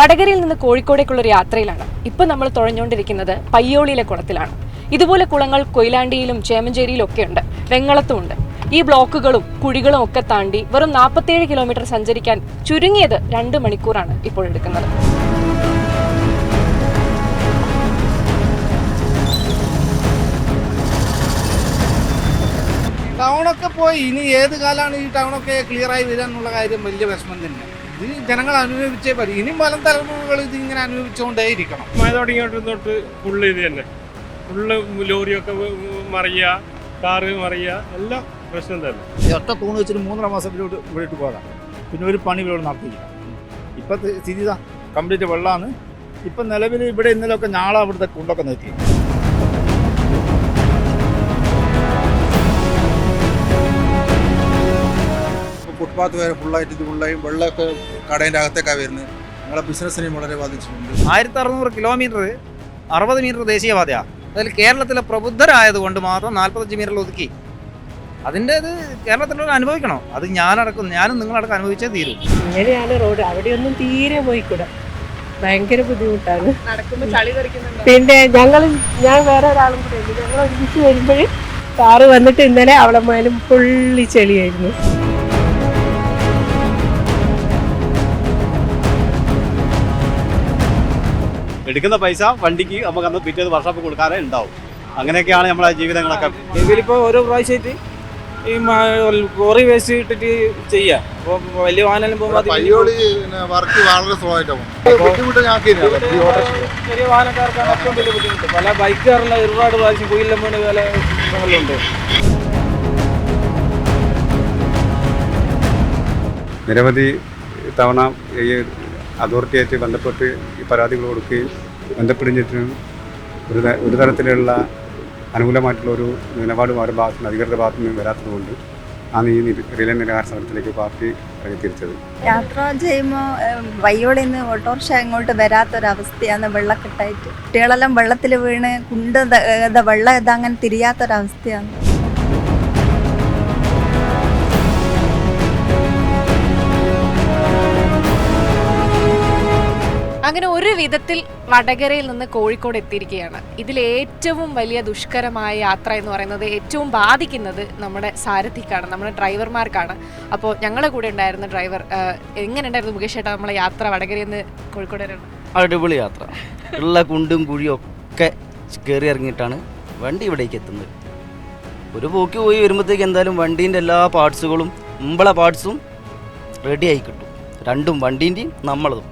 വടകരയിൽ നിന്ന് കോഴിക്കോടേക്കുള്ള ഒരു യാത്രയിലാണ്. ഇപ്പൊ നമ്മൾ തുഴഞ്ഞുകൊണ്ടിരിക്കുന്നത് പയ്യോളിയിലെ കുളത്തിലാണ്. ഇതുപോലെ കുളങ്ങൾ കൊയിലാണ്ടിയിലും ചേമഞ്ചേരിയിലും ഒക്കെ ഉണ്ട് വെങ്ങളത്തും ഉണ്ട് ഈ ബ്ലോക്കുകളും കുഴികളും ഒക്കെ താണ്ടി വെറും നാൽപ്പത്തേഴ് കിലോമീറ്റർ സഞ്ചരിക്കാൻ ചുരുങ്ങിയത് രണ്ട് മണിക്കൂറാണ് ഇപ്പോൾ എടുക്കുന്നത്. ടൗണൊക്കെ പോയി. ഇനി ഏത് കാലമാണ് ഈ ടൗണൊക്കെ ക്ലിയർ ആയി വരിക എന്നുള്ള കാര്യം വലിയ വിഷമം തന്നെ. ഇത് ജനങ്ങൾ അനുഭവിച്ചേ പറ്റും. ഇനിയും പല തലമുറകൾ ഇത് ഇങ്ങനെ അനുഭവിച്ചുകൊണ്ടേയിരിക്കണം. മഴ തുടങ്ങിയിട്ട് തൊട്ട് ഫുള്ള് ഇത് തന്നെ. ഫുള്ള് ലോറിയൊക്കെ മറിയുക കാറ് മറിയുക എല്ലാം പ്രശ്നം തന്നെ. ഒറ്റ തൂണ് വെച്ചിട്ട് മൂന്നര മാസം ഇവിടെ ഇവിടെ ഇട്ട് പോകാം. പിന്നെ ഒരു പണി ഇവിടെ നടത്തിയില്ല. ഇപ്പം സ്ഥിതി കംപ്ലീറ്റ് വെള്ളമാണ് ഇപ്പം നിലവിൽ ഇവിടെ ഇന്നലെയൊക്കെ ഞാളാണ് ഇവിടുത്തെ കൊണ്ടൊക്കെ നിർത്തി. ഫുട്പാത്ത് വരെ ഫുള്ളായിട്ട് ഇത് ഫുള്ളായി വെള്ളമൊക്കെ കടേന്റെ അകത്തേക്കാണ് വരുന്നത്. ഞങ്ങളെ ബിസിനസ്സിനെയും വളരെ ബാധിച്ചിട്ടുണ്ട്. ആയിരത്തി അറുന്നൂറ് കിലോമീറ്റർ അറുപത് മീറ്റർ ദേശീയപാതയാണ് അതിൽ കേരളത്തിലെ പ്രബുദ്ധരായതുകൊണ്ട് മാത്രം നാൽപ്പത്തഞ്ച് മീറ്റർ ഒതുക്കി. അതിന്റെ ഇത് കേരളത്തിലുള്ള അനുഭവിക്കണം? അത് ഞാനടക്കം ഞാനും നിങ്ങളടക്കം അനുഭവിച്ചേ തീരും. ഇങ്ങനെയാണ് റോഡ്. അവിടെയൊന്നും തീരെ പോയിക്കൂടാ. ഭയങ്കര ബുദ്ധിമുട്ടാണ്. പിന്നെ ഞങ്ങൾ ഞാൻ വേറെ ഒരാളും കൂടെ ഉണ്ട്. ഞങ്ങൾ ഒരുമിച്ച് വരുമ്പോൾ കാറ് വന്നിട്ട് ഇന്നലെ അവളെ മേലും ഫുള്ളി ചെളിയായിരുന്നു. എടുക്കുന്ന പൈസ വണ്ടിക്ക് നമുക്ക് അന്ന് പിറ്റേത് വർഷോപ്പ് കൊടുക്കാറേ ഉണ്ടാവും. അങ്ങനെയൊക്കെയാണ് നമ്മളെ ജീവിതങ്ങളൊക്കെ. ഇതിലിപ്പോൾ ഓരോ പ്രാവശ്യമായിട്ട് ഈ കോറി വേസ്റ്റ് ഇട്ടിട്ട് ചെയ്യാം. അപ്പോൾ വലിയ വാഹനം പോകുമ്പോൾ വർക്ക് വളരെ സ്ലോ ആയിട്ടാണ് ചെറിയ വാഹനക്കാർക്കാണ് ഏറ്റവും വലിയ ബുദ്ധിമുട്ട്. പല ബൈക്കുകാരുള്ള ഒരുപാട് പ്രാവശ്യം കുയിലും വീണ് പല പ്രശ്നങ്ങളുണ്ട് നിരവധി തവണ ഈ അതോറിറ്റിയായിട്ട് ബന്ധപ്പെട്ട് ഈ പരാതികൾ കൊടുക്കുകയും ബന്ധപ്പെടുന്നതിനും ഒരു ഒരു തരത്തിലുള്ള അനുകൂലമായിട്ടുള്ള ഒരു നിലപാട് അവരുടെ ഭാഗത്തുനിന്ന് അധികൃതരുടെ ഭാഗത്തു നിന്ന് വരാത്തതുകൊണ്ട് ആണ് ഈ റിലേ നിരാഹാര സമരത്തിലേക്ക് പാർട്ടി തിരിച്ചത് യാത്ര ചെയ്യുമ്പോൾ വയ്യോളിൽ നിന്ന് ഓട്ടോറിക്ഷ ഇങ്ങോട്ട് വരാത്തൊരവസ്ഥയാണ് വെള്ളക്കെട്ടായിട്ട്. കുട്ടികളെല്ലാം വെള്ളത്തിൽ വീണ് കുണ്ട് വെള്ളം ഇതങ്ങനെ തിരിയാത്തൊരവസ്ഥയാണ്. അങ്ങനെ ഒരു വിധത്തിൽ വടകരയിൽ നിന്ന് കോഴിക്കോട് എത്തിയിരിക്കുകയാണ്. ഇതിൽ ഏറ്റവും വലിയ ദുഷ്കരമായ യാത്ര എന്ന് പറയുന്നത് ഏറ്റവും ബാധിക്കുന്നത് നമ്മുടെ സാരഥിക്കാണ് നമ്മുടെ ഡ്രൈവർമാർക്കാണ്. അപ്പോൾ ഞങ്ങളുടെ കൂടെ ഉണ്ടായിരുന്ന ഡ്രൈവർ എങ്ങനെ ഉണ്ടായിരുന്നു മുകേഷ് ചേട്ടാ നമ്മളെ യാത്ര വടകരയിൽ നിന്ന് കോഴിക്കോട് വരെ? അടിപൊളി യാത്ര. ഉള്ള കുണ്ടും കുഴിയും ഒക്കെ കയറി ഇറങ്ങിയിട്ടാണ് വണ്ടി ഇവിടേക്ക് എത്തുന്നത്. ഒരു പോക്ക് പോയി വരുമ്പോഴത്തേക്ക് എന്തായാലും വണ്ടീന്റെ എല്ലാ പാർട്സുകളും മുമ്പളെ പാർട്സും റെഡി ആയി കിട്ടും. രണ്ടും വണ്ടീന്റെയും നമ്മളതും.